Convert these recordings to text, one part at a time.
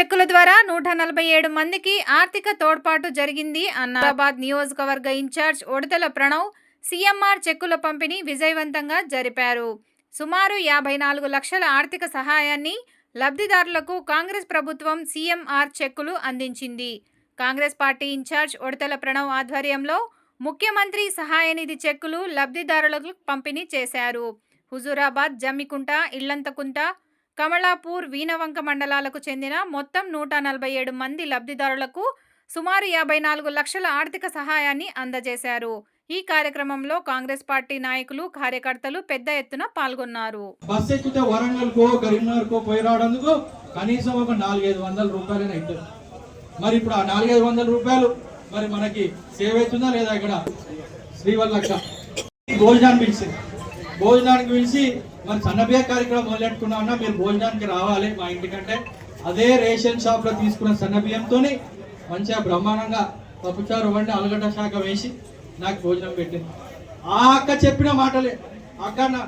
చెక్కుల ద్వారా నూట నలభై ఏడు మందికి ఆర్థిక తోడ్పాటు జరిగింది అన్నాబాద్ నియోజకవర్గ ఇన్ఛార్జ్ ఒడతల ప్రణవ్ సీఎంఆర్ చెక్కుల పంపిణీ విజయవంతంగా జరిపారు. సుమారు యాభై నాలుగు లక్షల ఆర్థిక సహాయాన్ని లబ్ధిదారులకు కాంగ్రెస్ ప్రభుత్వం సీఎంఆర్ చెక్కులు అందించింది. కాంగ్రెస్ పార్టీ ఇన్ఛార్జ్ ఒడతల ప్రణవ్ ఆధ్వర్యంలో ముఖ్యమంత్రి సహాయ నిధి చెక్కులు లబ్ధిదారులకు పంపిణీ చేశారు. హుజూరాబాద్ జమ్మికుంట ఇళ్ళంతకుంట కమలాపూర్ వీణవంక మండలాలకు చెందిన మొత్తం నూట నలభై ఏడు మంది లబ్ధిదారులకు సుమారు యాభై నాలుగు లక్షల ఆర్థిక సహాయాన్ని అందజేశారు. ఈ కార్యక్రమంలో కాంగ్రెస్ పార్టీ నాయకులు కార్యకర్తలు పెద్ద ఎత్తున పాల్గొన్నారు. బస్ ఎక్కితే వరంగల్ కో కరీంనగర్ కో పోయి రావడానికి కనీసం ఒక నాలుగైదు వందల రూపాయలైనా అవుతుంది మరి ఇప్పుడు ఆ నాలుగైదు వందల రూపాయలు మరి మనకి సేవ్ అవుతుందా లేదా ఇక్కడ? శ్రీవల్లక్ష భోజనానికి పిలిచింది. భోజనానికి పిలిచి మరి సన్నబియ్య కార్యక్రమం మొదలెట్టుకున్నామన్నా మీరు భోజనానికి రావాలి మా ఇంటికంటే. అదే రేషన్ షాప్లో తీసుకున్న సన్నబియ్యంతోని మంచిగా బ్రహ్మాండంగా పప్పుచారు వండి అలగడ్డ శాఖ వేసి నాకు భోజనం పెట్టింది. ఆ అక్క చెప్పిన మాటలే. అక్క నా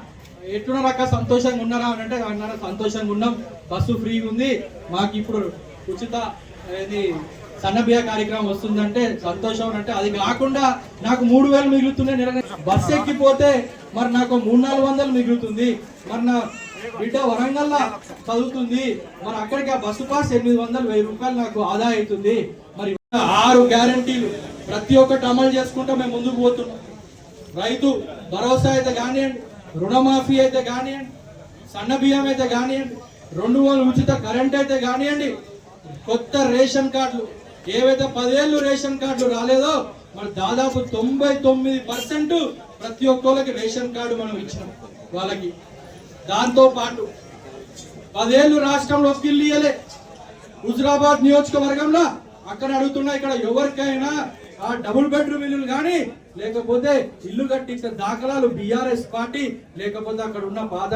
ఎట్టున్నారు అక్క? సంతోషంగా ఉన్నారా అని అంటే అన్నారు సంతోషంగా ఉన్నాం. బస్సు ఫ్రీగా ఉంది. మాకు ఇప్పుడు ఉచిత ఇది సన్నబియ్య కార్యక్రమం వస్తుందంటే సంతోషం అని అంటే అది కాకుండా నాకు మూడు వేలు మిగులుతున్నాయి. బస్సు ఎక్కిపోతే మరి నాకు మూడు నాలుగు వందలు మిగులుతుంది. మరి నా బిడ్డ వరంగల్లా చదువుతుంది. మరి అక్కడికి ఆ బస్సు పాస్ ఎనిమిది వందలు వెయ్యి రూపాయలు నాకు ఆదా అవుతుంది. మరి ఆరు గ్యారంటీలు ప్రతి ఒక్కటి అమలు చేసుకుంటూ మేము ముందుకు పోతున్నాం. రైతు భరోసా అయితే కానివ్వండి రుణమాఫీ అయితే కానివ్వండి సన్న బియ్యం అయితే కానివ్వండి రెండు వందలు ఉచిత కరెంట్ అయితే కానివ్వండి కొత్త రేషన్ కార్డులు ఏవైతే పదేళ్ళు రేషన్ కార్డులు రాలేదో మరి దాదాపు తొంభై తొమ్మిది పర్సెంట్ ప్రతి ఒక్కరికి రేషన్ కార్డు మనం ఇచ్చినాం వాళ్ళకి. దాంతో పాటు పదేళ్ళు రాష్ట్రంలో స్కిల్ ఇయ్యలే హుజరాబాద్ నియోజకవర్గంలో అక్కడ అడుగుతున్నా ఇక్కడ ఎవరికైనా ఆ డబుల్ బెడ్రూమ్ ఇల్లులు కానీ లేకపోతే ఇల్లు కట్టించిన దాఖలాలు బిఆర్ఎస్ పార్టీ లేకపోతే అక్కడ ఉన్న బాధ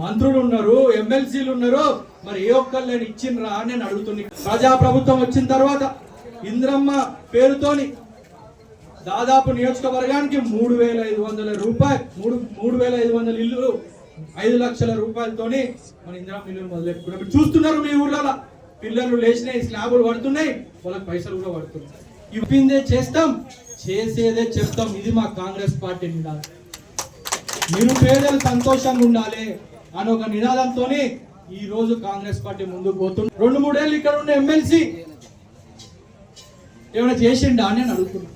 మంత్రులు ఉన్నారు ఎమ్మెల్సీలు ఉన్నారు మరి ఏ ఒక్కరు నేను ఇచ్చిండ్రా అని నేను అడుగుతున్నా. ప్రజా ప్రభుత్వం వచ్చిన తర్వాత ఇంద్రమ్మ పేరుతోని దాదాపు నియోజకవర్గానికి మూడు వేల ఐదు వందల రూపాయలు మూడు మూడు వేల ఐదు వందల ఇల్లు ఐదు లక్షల రూపాయలతోని మన ఇందిరా ఇల్లు మొదలెట్టుకున్నాం. మీరు చూస్తున్నారు మీ ఊర్లలో. పిల్లలు లేచినాయి స్లాబులు పడుతున్నాయి వాళ్ళకి పైసలు కూడా పడుతున్నాయి. ఇప్పిందే చేస్తాం చేసేదే చెప్తాం. ఇది మా కాంగ్రెస్ పార్టీ నినాదం. నిరుపేదలు సంతోషంగా ఉండాలి అని ఒక నినాదంతో ఈ రోజు కాంగ్రెస్ పార్టీ ముందుకు పోతుంది. రెండు మూడేళ్ళు ఇక్కడ ఉన్న ఎమ్మెల్సీ ఏమైనా చేసిండా అని నేను అడుగుతున్నాను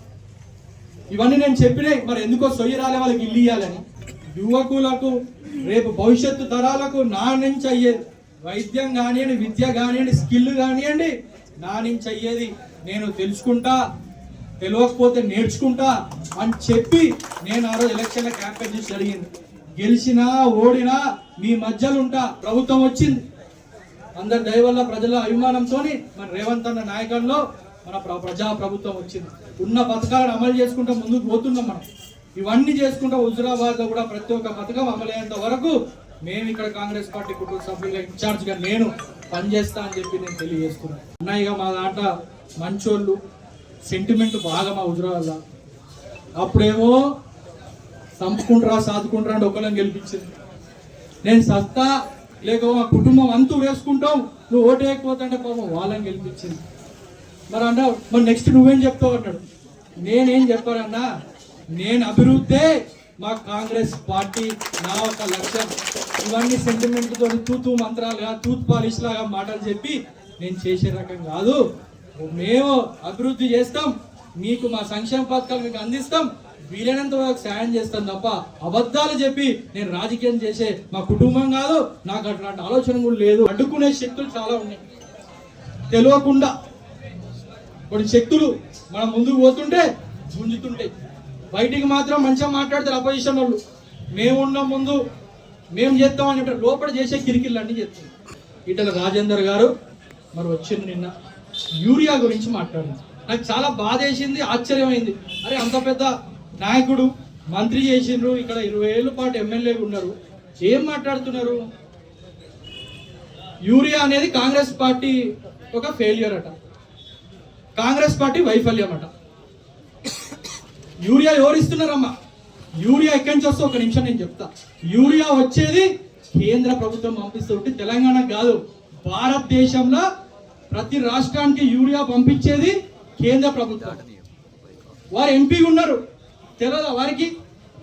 ఇవన్నీ నేను చెప్పినాయి మరి ఎందుకో సొయ్యి రాలే వాళ్ళకి ఇల్లు ఇవ్వాలని యువకులకు రేపు భవిష్యత్తు తరాలకు నా నుంచి అయ్యేది వైద్యం కానివ్వండి విద్య కానివ్వండి స్కిల్ కానివ్వండి నా నుంచి అయ్యేది నేను తెలుసుకుంటా తెలియకపోతే నేర్చుకుంటా అని చెప్పి నేను ఆ రోజు ఎలక్షన్ల క్యాంపెయిన్ చేసి జరిగింది. గెలిచినా ఓడినా మీ మధ్యలో ఉంటా ప్రభుత్వం వచ్చింది. అందరి దయవల్ల ప్రజల అభిమానంతో మన రేవంత్ అన్న నాయకంలో మన ప్ర- ప్రజా ప్రభుత్వం వచ్చింది. ఉన్న పథకాలను అమలు చేసుకుంటూ ముందుకు పోతున్నాం మనం. ఇవన్నీ చేసుకుంటూ హుజురాబాద్లో కూడా ప్రతి ఒక్క పథకం అమలయ్యేంత వరకు మేము ఇక్కడ కాంగ్రెస్ పార్టీ కుటుంబ సభ్యులుగా ఇన్ఛార్జ్గా నేను పనిచేస్తా అని చెప్పి నేను తెలియజేస్తున్నాను. ఉన్నాయిగా మా దాంట్లో మంచోళ్ళు సెంటిమెంట్ బాగా మా హుజురాబాద్లో. అప్పుడేమో చంపుకుంటారా సాదుకుంటారా అంటే ఒకళ్ళని గెలిపించింది. నేను సత్తా లేక మా కుటుంబం అంతు వేసుకుంటాం నువ్వు ఓటు వేయకపోతే అంటే పాపం వాళ్ళని గెలిపించింది. మరి అన్న మరి నెక్స్ట్ నువ్వేం చెప్తావు అన్నాడు. నేనేం చెప్పానన్నా నేను అభివృద్ధే మా కాంగ్రెస్ పార్టీ నా ఒక లక్ష్యం. ఇవన్నీ సెంటిమెంట్తో తూతూ మంత్రాలుగా తూత్ పాలిష్ లాగా మాటలు చెప్పి నేను చేసే రకం కాదు. మేము అభివృద్ధి చేస్తాం. మీకు మా సంక్షేమ పథకాలు మీకు అందిస్తాం. వీలైనంత వరకు సాయం చేస్తాను తప్ప అబద్ధాలు చెప్పి నేను రాజకీయం చేసే మా కుటుంబం కాదు. నాకు అట్లాంటి ఆలోచన కూడా లేదు. అడ్డుకునే శక్తులు చాలా ఉన్నాయి. తెలియకుండా కొన్ని శక్తులు మనం ముందుకు పోతుంటే గుంజుతుంటాయి. బయటికి మాత్రం మంచిగా మాట్లాడతారు అపోజిషన్ వాళ్ళు. మేము ఉన్నాం ముందు మేము చేస్తామని చెప్పి లోపల చేసే కిరికిళ్ళు అన్ని చేస్తాం ఇటల రాజేందర్ గారు మరి వచ్చింది నిన్న యూరియా గురించి మాట్లాడారు నాకు చాలా బాధ వేసింది ఆశ్చర్యమైంది. అరే అంత పెద్ద నాయకుడు మంత్రి చేసిండ్రు ఇక్కడ ఇరవై ఏళ్ళ పాటు ఎమ్మెల్యేలు ఉన్నారు. ఏం మాట్లాడుతున్నారు? యూరియా అనేది కాంగ్రెస్ పార్టీ ఒక ఫెయిల్యూర్ అట. కాంగ్రెస్ పార్టీ వైఫల్యం అట యూరియా ఎవరిస్తున్నారమ్మా యూరియా ఎక్కడి నుంచి వస్తే ఒక నిమిషం నేను చెప్తా. యూరియా వచ్చేది కేంద్ర ప్రభుత్వం పంపిస్తుంటే తెలంగాణ కాదు. భారతదేశంలో ప్రతి రాష్ట్రానికి యూరియా పంపించేది కేంద్ర ప్రభుత్వం. వారు ఎంపీ ఉన్నారు. తెలియదా వారికి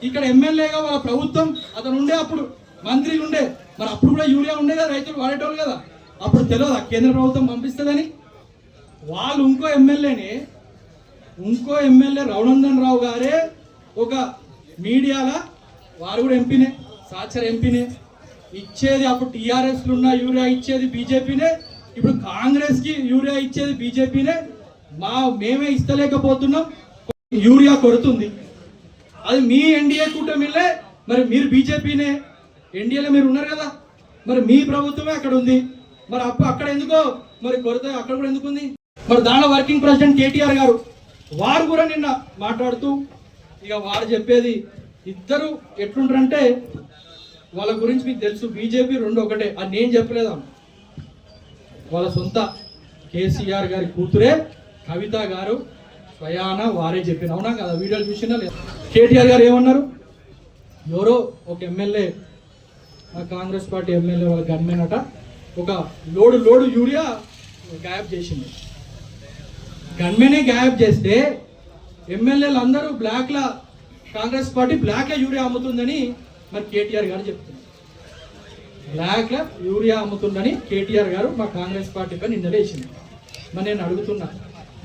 ఇక్కడ ఎమ్మెల్యేగా వాళ్ళ ప్రభుత్వం అతను ఉండే అప్పుడు మంత్రి ఉండే. మరి అప్పుడు కూడా యూరియా ఉండే కదా రైతులు వాడేటోళ్ళు కదా. అప్పుడు తెలియదా కేంద్ర ప్రభుత్వం పంపిస్తుందని? వాళ్ళు ఇంకో ఎమ్మెల్యేని ఇంకో ఎమ్మెల్యే రఘునందన్ రావు గారే ఒక మీడియాల వారు కూడా ఎంపీనే సాచర్ ఎంపీనే. ఇచ్చేది అప్పుడు టీఆర్ఎస్లు ఉన్న యూరియా ఇచ్చేది బీజేపీనే ఇప్పుడు కాంగ్రెస్కి యూరియా ఇచ్చేది బీజేపీనే. మా మేమే ఇస్తలేకపోతున్నాం యూరియా కొడుతుంది. అది మీ ఎన్డీఏ కూటమిలే మరి మీరు బీజేపీనే. ఎన్డీఏలో మీరు ఉన్నారు కదా మరి మీ ప్రభుత్వమే అక్కడ ఉంది. మరి అప్పుడు అక్కడ ఎందుకో మరి కొరత అక్కడ కూడా ఎందుకు ఉంది? మరి దానిలో వర్కింగ్ ప్రెసిడెంట్ కేటీఆర్ గారు వారు కూడా నిన్న మాట్లాడుతూ ఇక వారు చెప్పేది ఇద్దరు ఎట్లుంటారంటే వాళ్ళ గురించి మీకు తెలుసు బీజేపీ రెండు ఒకటే అది నేను చెప్పలేదా? వాళ్ళ సొంత కేసీఆర్ గారి కూతురే కవిత గారు స్వయాన వారే చెప్పిన అవునా కదా? వీడియోలు చూసినా లేదా? కేటీఆర్ గారు ఏమన్నారు? ఎవరో ఒక ఎమ్మెల్యే ఆ కాంగ్రెస్ పార్టీ ఎమ్మెల్యే వాళ్ళ గన్మెన్ అట ఒక లోడు లోడు యూరియా గాయబ్ చేసింది గన్మెనే గ్యాప్ చేస్తే ఎమ్మెల్యేలు అందరూ బ్లాక్ల కాంగ్రెస్ పార్టీ బ్లాక్ల యూరియా అమ్ముతుందని మరి కేటీఆర్ గారు చెప్తున్నారు. బ్లాక్ల యూరియా అమ్ముతుందని కేటీఆర్ గారు మా కాంగ్రెస్ పార్టీ పైన నిందలేసింది మరి నేను అడుగుతున్నా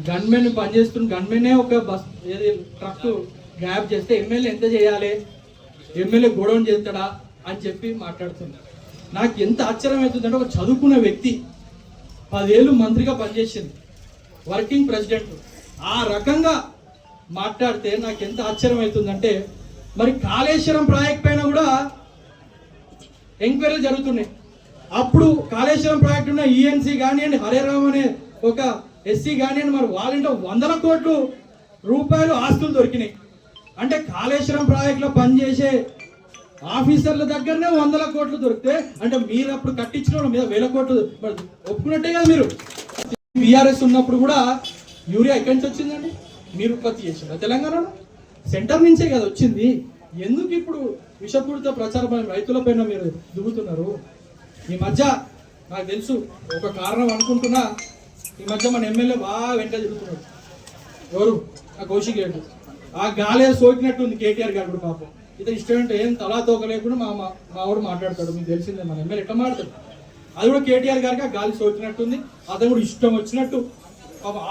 గన్మెన్ పనిచేస్తున్న గన్మెనే ఒక బస్ ఏది ట్రక్ గ్యాప్ చేస్తే ఎమ్మెల్యే ఎంత చేయాలి? ఎమ్మెల్యే గొడవను చేస్తాడా అని చెప్పి మాట్లాడుతున్నా. నాకు ఎంత ఆశ్చర్యం అవుతుందంటే ఒక చదువుకున్న వ్యక్తి పదేళ్ళు మంత్రిగా పనిచేసింది. Working president. ఆ రకంగా మాట్లాడితే నాకు ఎంత ఆశ్చర్యం అవుతుందంటే మరి కాళేశ్వరం ప్రాజెక్ట్ పైన కూడా ఎంక్వైరీలు జరుగుతున్నాయి. అప్పుడు కాళేశ్వరం ప్రాజెక్ట్ ఉన్న ఈఎన్సీ కానివ్వండి హరేరామ్ అనే ఒక ఎస్సీ కానివ్వండి మరి వాళ్ళంటే వందల కోట్లు రూపాయలు ఆస్తులు దొరికినాయి. అంటే కాళేశ్వరం ప్రాజెక్టులో పనిచేసే ఆఫీసర్ల దగ్గరనే వందల కోట్లు దొరికితే అంటే మీరు అప్పుడు కట్టించిన మీద వేల కోట్లు ఒప్పుకున్నట్టే కదా మీరు. బీఆర్ఎస్ ఉన్నప్పుడు కూడా యూరియా ఎక్కడి నుంచి వచ్చిందండి? మీరు ఉత్పత్తి చేసిందా? తెలంగాణలో? సెంటర్ నుంచే కదా వచ్చింది. ఎందుకు ఇప్పుడు విషపూరిత ప్రచారం రైతులపైన మీరు దిగుతున్నారు ఈ మధ్య నాకు తెలుసు ఒక కారణం అనుకుంటున్నా ఈ మధ్య మన ఎమ్మెల్యే బాగా వెంట తిరుగుతున్నాడు. ఎవరు? ఆ కౌశిక్ రెడ్డి. ఆ గాలే సోకినట్టుంది కేటీఆర్ గారు కూడా పాపం. ఇతను ఇష్టం ఏం తలా తోక లేకుండా మా మా మా వాడు మాట్లాడతాడు. మీకు తెలిసిందే మన ఎమ్మెల్యే ఎట్లా మాట్లాడతాడు? అది కూడా కేటీఆర్ గారికి గాలి సోకినట్టుంది. అతను కూడా ఇష్టం వచ్చినట్టు.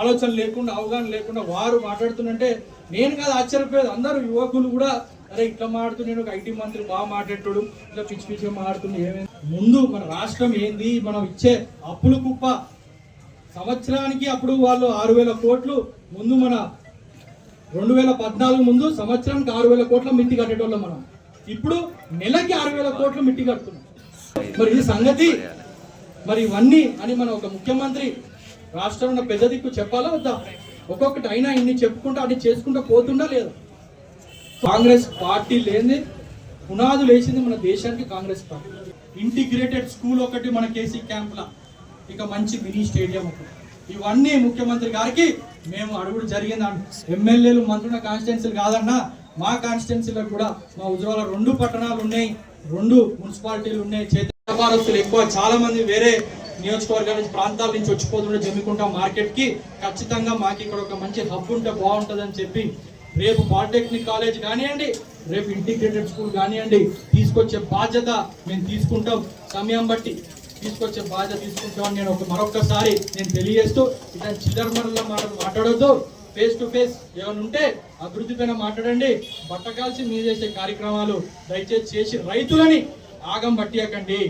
ఆలోచన లేకుండా అవగాహన లేకుండా వారు మాట్లాడుతుందంటే నేను కాదు ఆశ్చర్యపోయేది. అందరూ యువకులు కూడా అరే ఇట్లా మాట్లాడుతున్నాడు ఒక ఐటీ మంత్రి బాగా మాట్లాడతాడు ఇట్లా పిచ్చి పిచ్చిగా మాట్లాడుతుంది ఏమైంది? ముందు మన రాష్ట్రం ఏంది? మనం ఇచ్చే అప్పులు కుప్ప. సంవత్సరానికి అప్పుడు వాళ్ళు ఆరు వేల కోట్లు ముందు మన రెండు వేల పద్నాలుగు ముందు సంవత్సరానికి ఆరు వేల కోట్ల మిట్టి కట్టేటోళ్ళం మనం. ఇప్పుడు నెలకి ఆరు వేల కోట్లు మిట్టి కడుతున్నాం. మరి ఇది సంగతి మరి ఇవన్నీ అని మన ఒక ముఖ్యమంత్రి రాష్ట్రంలో పెద్ద దిక్కు చెప్పాలా వద్దా? ఒక్కొక్కటి అయినా ఇన్ని చెప్పుకుంటూ అన్ని చేసుకుంటూ పోతుండా లేదా? కాంగ్రెస్ పార్టీ లేని పునాదులు వేసింది మన దేశానికి కాంగ్రెస్ పార్టీ. ఇంటిగ్రేటెడ్ స్కూల్ ఒకటి మన కేసీ క్యాంప్లా. ఇక మంచి మినీ స్టేడియం ఒకటి. ఇవన్నీ ముఖ్యమంత్రి గారికి మేము అడుగుడు జరిగింది ఎమ్మెల్యేలు మంత్రుల కాన్స్టిట్యున్సీలు కాదన్నా మా కాన్స్టిట్యున్సీలో కూడా మా ఉజ్వల రెండు పట్టణాలు ఉన్నాయి. రెండు మున్సిపాలిటీలు ఉన్నాయి. చేతి వ్యాపారస్తులు ఎక్కువ. చాలా మంది వేరే నియోజకవర్గాల నుంచి ప్రాంతాల నుంచి వచ్చిపోతుండే జమ్మికుంట మార్కెట్కి ఖచ్చితంగా మాకు ఇక్కడ ఒక మంచి హబ్ ఉంటే బాగుంటుందని చెప్పి రేపు పాలిటెక్నిక్ కాలేజ్ కానివ్వండి రేపు ఇంటిగ్రేటెడ్ స్కూల్ కానివ్వండి తీసుకొచ్చే బాధ్యత మేము తీసుకుంటాం. సమయం బట్టి తీసుకొచ్చే బాధ్యత తీసుకుంటామని నేను ఒక మరొకసారి నేను తెలియజేస్తూ ఇట్లా చిల్లరమరలో మాట మాట్లాడొద్దు. ఫేస్ టు ఫేస్ ఏమైనా ఉంటే అభివృద్ధి పైన మాట్లాడండి. బట్టకాల్సి మీరు చేసే కార్యక్రమాలు దయచేసి చేసి రైతులని ఆగం పట్టియకండి.